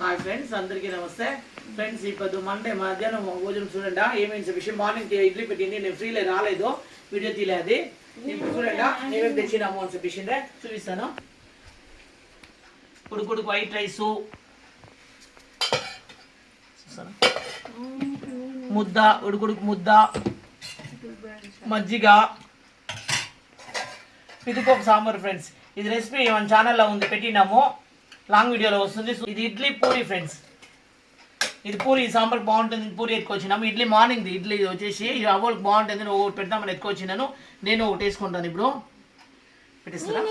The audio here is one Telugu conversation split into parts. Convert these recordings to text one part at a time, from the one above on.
హాయ్ ఫ్రెండ్స్ అందరికీ నమస్తే. ఫ్రెండ్స్ ఇప్పుడు మండే మధ్యాహ్నం భోజనం చూడండి ఏమైంది విషయం మార్నింగ్ ఇడ్లీ పెట్టింది నేను ఫ్రీలే రాలేదు వీడియో తీలేదు ఇప్పుడు చూడండి ఏమేమి తెచ్చినాము అని చెప్పేసిండే చూపిస్తాను. ఉడుకుడుకు వైట్ రైసు ముద్ద ఉడుకుడుకు ముద్ద. మజ్జిగ. పిదిపప్పు సాంబార్ ఫ్రెండ్స్ ఇది రెసిపీ మన ఛానల్లో ఉంది పెట్టినాము. లాంగ్ వీడియోలో వస్తుంది. సో ఇది ఇడ్లీ పూరి ఫ్రెండ్స్. ఇది పూరి సాంబార్ బాగుంటుంది పూరి ఎత్తుకొచ్చినాము. ఇడ్లీ మార్నింగ్ ఇడ్లీ వచ్చేసి ఇది అవ్వలకు బాగుంటుంది నేను ఒకటి పెడతామని ఎత్తుకొచ్చినాను. నేను ఒకటి వేసుకుంటాను ఇప్పుడు. పెట్టేస్తారా?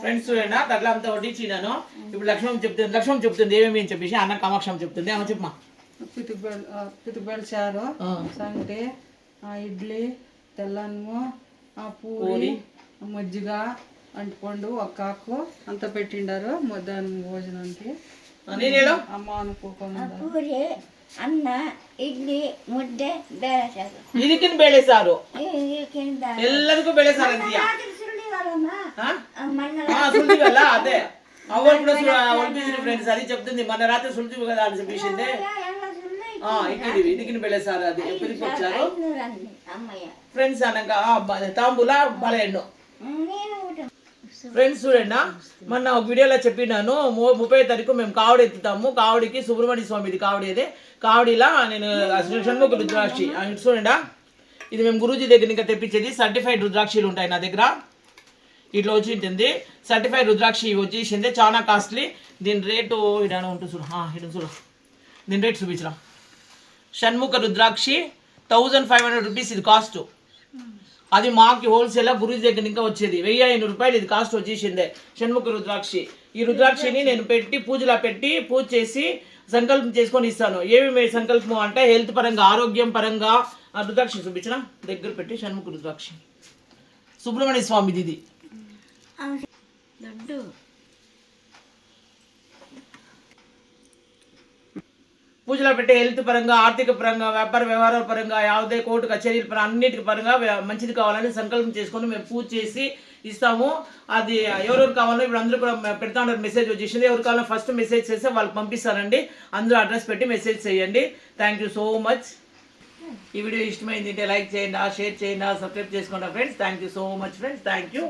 ఫ్రెండ్స్ చూడండి అట్లా అంతా వడ్డించినాను. ఇప్పుడు లక్ష్మణ్ చెప్తుంది లక్ష్మణ్ చెప్తుంది ఏమేమి అని చెప్పేసి అన్న కామాక్షం చెప్తుంది. ఆమె చెప్పమా ಪುಟಿಬೆಲ್ ಆ ಸಾರು ಚಾರು ಇಡ್ಲಿ ತೆಲ್ಲಾನು ಪೂರಿ ಮಜ್ಜಿಗ ಅಂಟ್ಕೊಂಡು ಒಕ್ಕಾಕು ಅಂತ ಅಂತettindaru ಮಧ್ಯಾಹ್ನ ಭೋಜನಕ್ಕೆ ನೀನೇಲೋ ಅಮ್ಮ ಅನುಕೊಕೊನು ಅನ್ನ ಇಡ್ಲಿ ಮುದ್ದೆ ಬೇಳೆಸಾರು ಇದಕ್ಕಿನ ಬೇಳೆಸಾರು ಎಲ್ಲದಕ್ಕೂ ಬೇಳೆಸಾರು ಅಂತೀಯಾ? ಅಮ್ಮ ಅಮ್ಮನ ಅದೇ. ಅವರ್ ಕೂಡ ಸುಳ್ಳು ಫ್ರೆಂಡ್ಸ್ ಅದೇ ಹೇಳ್ತంది ಮನ್ನ ರಾತ್ರಿ ಸುಳ್ಳು ಕದ ಅಂತ ಹೇಳ್ತಿದೆ ఇక్కిదివి ఇదికిన సార్ అది. ఎప్పటికి వచ్చారు ఫ్రెండ్స్ అనక తాంబూల బలెండు. ఫ్రెండ్స్ చూడండి మొన్న ఒక వీడియోలో చెప్పినాను ముప్పై తారీఖు మేము కావడి ఎత్తుతాము. కావడికి సుబ్రహ్మణ్య స్వామిది కావడిది కావడిలా నేను షణ్ముఖ రుద్రాక్షి. చూడండి? ఇది మేము గురూజీ దగ్గర ఇంకా తెప్పించేది సర్టిఫైడ్ రుద్రాక్షిలు ఉంటాయి నా దగ్గర. ఇట్లా వచ్చి ఉంటుంది సర్టిఫైడ్ రుద్రాక్షి వచ్చేసింది చాలా కాస్ట్లీ దీని రేటు ఇడాను ఉంటుంది చూడు. ఇటు చూడు. దీని రేటు చూపించరా? Shanmukha rudraksha thousand five hundred rupees ఇది కాస్ట్ అది మాకి హోల్సేల్ గురుజీ దగ్గర ఇంకా వచ్చేది. వెయ్యి ఐదు రూపాయలు ఇది కాస్ట్ వచ్చేసిందే షణ్ముఖ రుద్రాక్షి. ఈ రుద్రాక్షిని నేను పెట్టి పూజలా పెట్టి పూజ చేసి సంకల్పం చేసుకొని ఇస్తాను. ఏమి సంకల్పం అంటే హెల్త్ పరంగా ఆరోగ్యం పరంగా రుద్రాక్షి చూపించిన? దగ్గర పెట్టి షణ్ముఖ రుద్రాక్షి సుబ్రహ్మణ్య స్వామిది ఇది. పూజలో పెట్టే హెల్త్ పరంగా ఆర్థిక పరంగా వ్యాపార వ్యవహారాల పరంగా ಯಾವುದೇ కోర్టు కచేరీల పరంగా అన్నిటి పరంగా వ్య- మంచిది కావాలని సంకల్పం చేసుకొని మేము పూజ చేసి ఇస్తాము అది ఎవరెవరు కావాలో ఇప్పుడు అందరూ కూడా మ- పెడతా ఉన్నారు మెసేజ్ వచ్చేసింది ఎవరు కావాలో ఫస్ట్ మెసేజ్ చేస్తే వాళ్ళకి పంపిస్తారండి అందరూ అడ్రస్ పెట్టి మెసేజ్ చేయండి థ్యాంక్ యూ సో మచ్ ఈ వీడియో ఇష్టమైంది అంటే లైక్ చేయండి షేర్ చేయండి సబ్స్క్రైబ్ చేసుకోండి friends thank you so much friends thank you